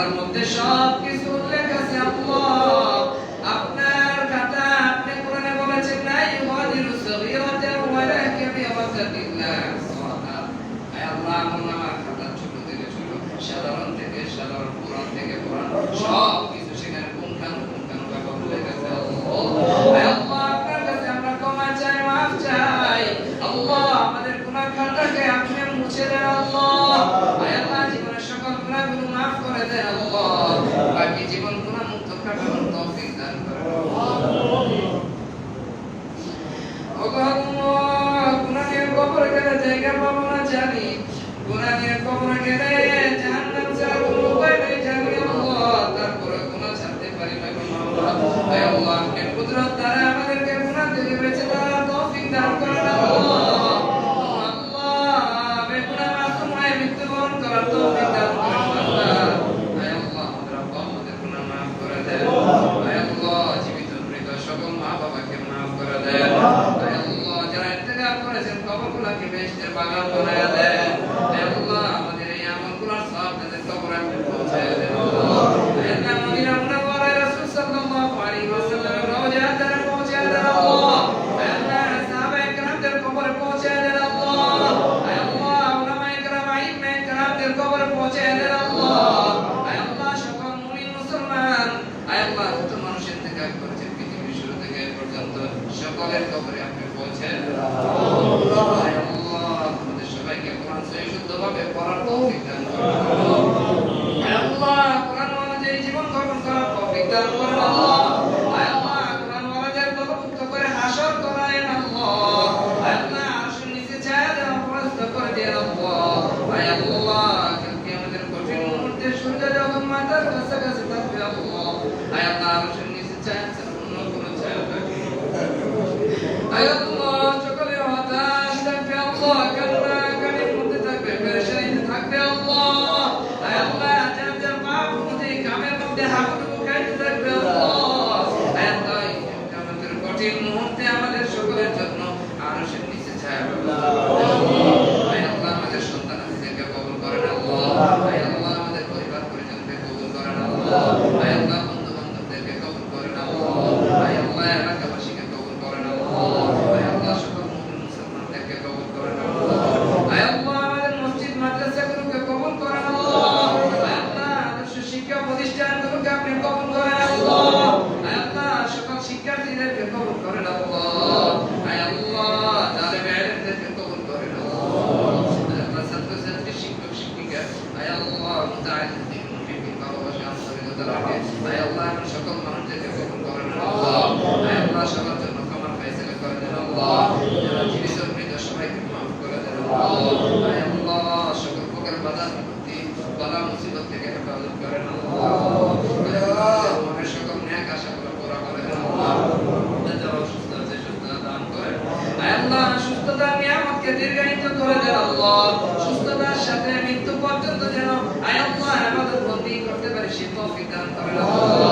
আল্লাহর মধ্যে সব কিছু গুনাহের কবরে গেলে জাহান্নাম ছাড়ব উপায় জানি আল্লাহ তারপরে গুনাহ ছাড়তে পারি না আল্লাহ আল্লাহ কুদরত দ্বারা পর্যন্ত সকলের কবরে আপনি পৌঁছেন। আমাদের সবাইকে কোরআন সহি শুদ্ধভাবে পড়ার তৌফিক দান আল্লাহ, কোরআন অনুযায়ী জীবন গঠন করার তৌফিক দান করুন আল্লাহ। আল্লাহ, কোরআন অনুযায়ী দলভুক্ত করে হাসর করায়েন আল্লাহ। আল্লাহ আসুন নিচে ছায়া দেন অপরাস্ত করে দেন আল্লাহ। আল্লাহ কালকে আমাদের কঠিন মুহূর্তে সূর্য যখন মাথার কাছাকাছি থাকবে আল্লাহ। আল্লাহ আসুন নিচে ছায়া 과연 প্রতিষ্ঠানগুলোকে আপনি কবুল করেন আল্লাহ। সকল শিক্ষার্থীদেরকে কবুল করেন সকল মানুষদেরকে কবুল করেন সকল প্রকার বাধা বিপত্তি মুসিবত থেকে হেফাজত করেন আল্লাহ। আমাদেরকে দীর্ঘায়িত করে দেন আল্লাহ। সুস্থতার সাথে মৃত্যু পর্যন্ত যেন আয়াল্লাহ আমাদের বন্দী করতে পারে, সে তৌফিক দান করেন আল্লাহ।